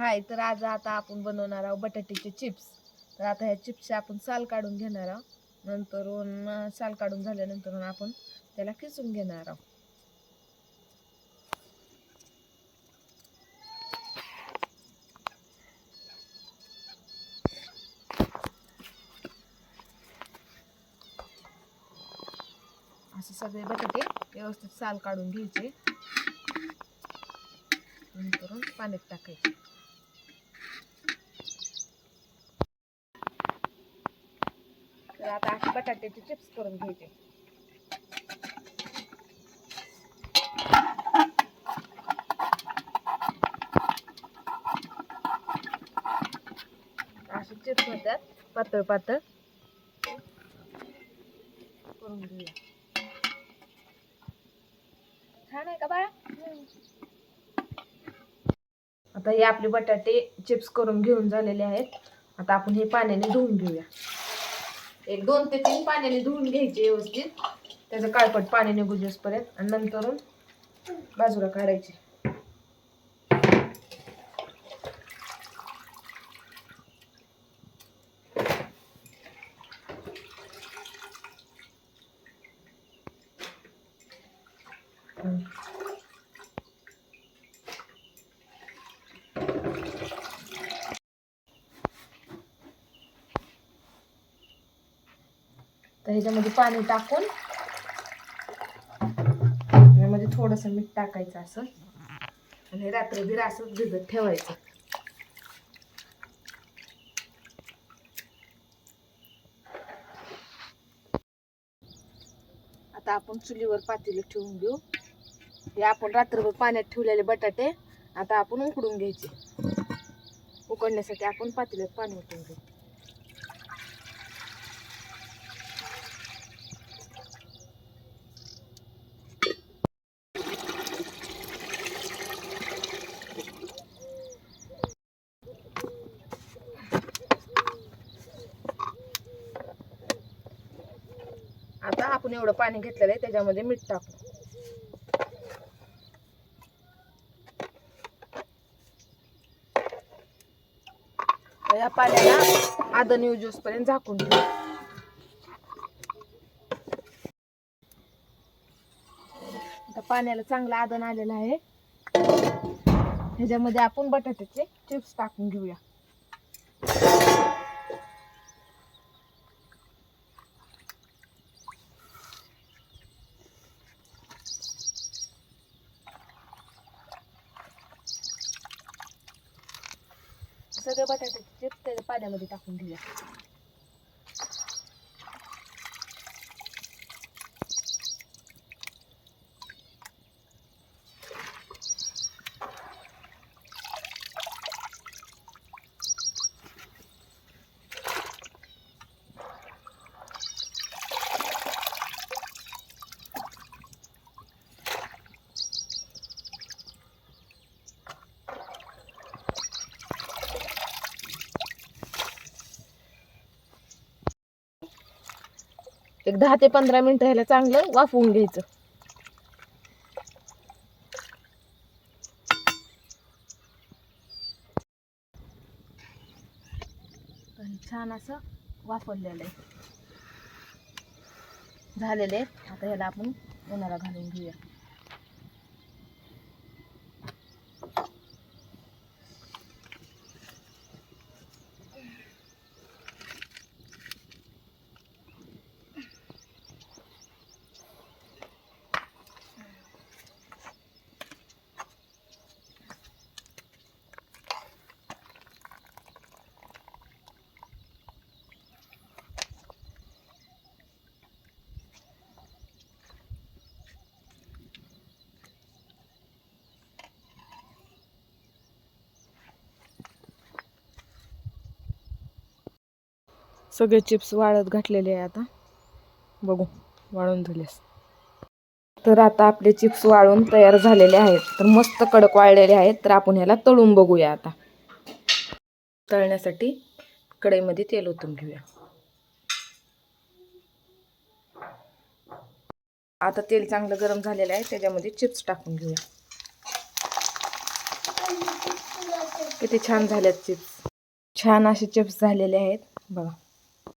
हाय तर आज आता आपण बनवणार आहोत बटाट्याचे चिप्स. तर आता ह्या चिप्सचे आपण साल काढून घेणार आहोत. नंतर साल काढून झाल्यानंतर आपण त्याला किसून घेणार आहोत. असे सगळे बटाटे व्यवस्थित साल काढून घ्यायचे. नंतर पाण्यात टाकायचे. आता अशी बटाट्याचे चिप्स करून घ्यायचे. असे चिप्स होतात पातळ पातळ. करून घेऊया. छान आहे का बाळा? आता हे आपले बटाटे चिप्स करून घेऊन झालेले आहेत. आता आपण हे पाण्याने धुवून घेऊया. एक दोन ते तीन पाण्याने धुवून घ्यायचे व्यवस्थित. त्याचं काळपट पाणी निघू पर्यंत आणि नंतरून बाजूला काढायचे. हम्म. तर ह्याच्यामध्ये पाणी टाकून यामध्ये थोडंसं मीठ टाकायचं असं. आणि रात्रभर असं भिजत ठेवायचं. आता आपण चुलीवर पातेलं ठेवून घेऊ. हे आपण रात्रभर पाण्यात ठेवलेले बटाटे आता आपण उकडून घ्यायचे. उकडण्यासाठी आपण पातेल्यात पाणी उकडून घेऊ. आता आपण एवढं पाणी घेतलेलं आहे त्याच्यामध्ये मीठ टाकू. या पाण्याला आदर न्यू ज्यूस पर्यंत झाकून ठेवू. आता पाण्याला चांगलं आदन आलेलं आहे. ह्याच्यामध्ये आपण बटाट्याचे चिप्स टाकून घेऊया. सगळे बटाट्याचे चिप्स त्याच्या पाण्यामध्ये टाकून घेऊया एक दहा ते पंधरा मिनिटं ह्याला चांगलं वाफवून घ्यायचं. छान असं वाफवलेलं आहे. झालेले आहेत आता ह्याला आपण उन्हाला घालून घेऊया. सगळे चिप्स वाळत घातलेले आहे आता. बघू वाळून झालेस. तर आता आपले चिप्स वाळून तयार झालेले आहेत. तर मस्त कडक वाळलेले आहेत. तर आपण ह्याला तळून बघूया आता. तळण्यासाठी कढईमध्ये तेल ओतून घेऊया. आता तेल चांगलं गरम झालेलं आहे. त्याच्यामध्ये चिप्स टाकून घेऊया. किती छान झाल्यात चिप्स. छान असे चिप्स झालेले आहेत. बघा.